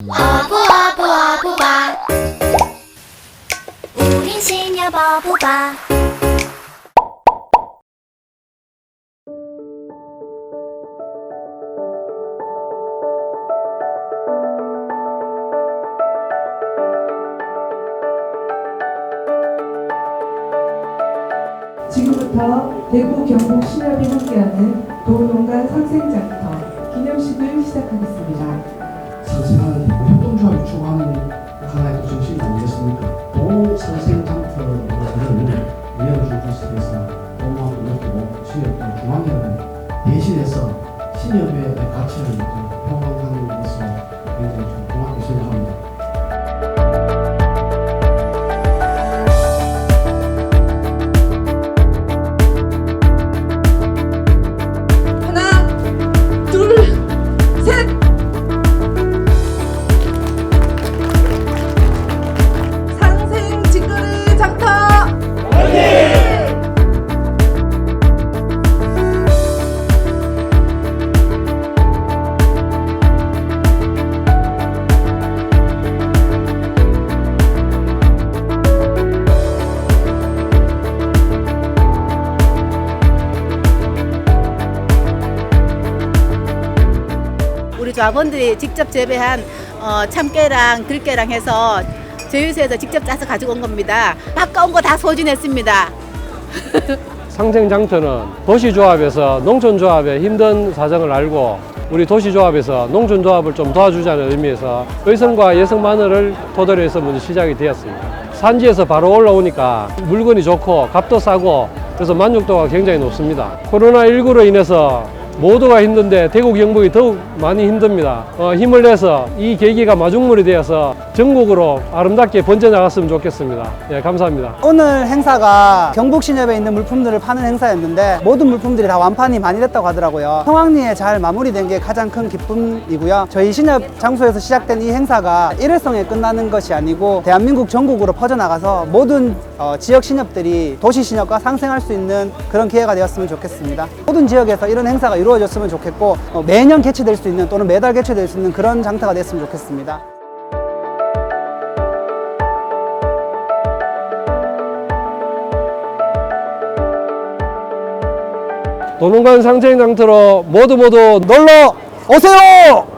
어부 어부 어부바 우린 시녀 버부바 지금부터 대구 경북 신협이 함께하는 도농간 상생장터 기념식을 시작하겠습니다. 정신이 아니겠습니까? 동선생장터를 이어줄 것에 대해서 고마움을 느끼고 신협 중앙회는 대신해서 신협의 가치를 우리 조합원들이 직접 재배한 어, 참깨랑 들깨랑 해서 저희소에서 직접 짜서 가지고 온 겁니다. 아까운 거 다 소진했습니다. 상생장터는 도시조합에서 농촌조합의 힘든 사정을 알고 우리 도시조합에서 농촌조합을 좀 도와주자는 의미에서 의성과 예성 마늘을 토대로 해서 먼저 시작이 되었습니다. 산지에서 바로 올라오니까 물건이 좋고 값도 싸고 그래서 만족도가 굉장히 높습니다. 코로나19로 인해서 모두가 힘든데 대구 경북이 더욱 많이 힘듭니다. 어, 힘을 내서 이 계기가 마중물이 되어서 전국으로 아름답게 번져나갔으면 좋겠습니다. 예, 감사합니다. 오늘 행사가 경북 신협에 있는 물품들을 파는 행사였는데 모든 물품들이 다 완판이 많이 됐다고 하더라고요. 성황리에 잘 마무리된 게 가장 큰 기쁨이고요. 저희 신협 장소에서 시작된 이 행사가 일회성에 끝나는 것이 아니고 대한민국 전국으로 퍼져나가서 모든 어, 지역 신협들이 도시 신협과 상생할 수 있는 그런 기회가 되었으면 좋겠습니다. 모든 지역에서 이런 행사가 이루 어졌으면 좋겠고 어, 매년 개최될 수 있는 또는 매달 개최될 수 있는 그런 장터가 됐으면 좋겠습니다. 도농간 상생장터로 모두 모두 놀러 오세요!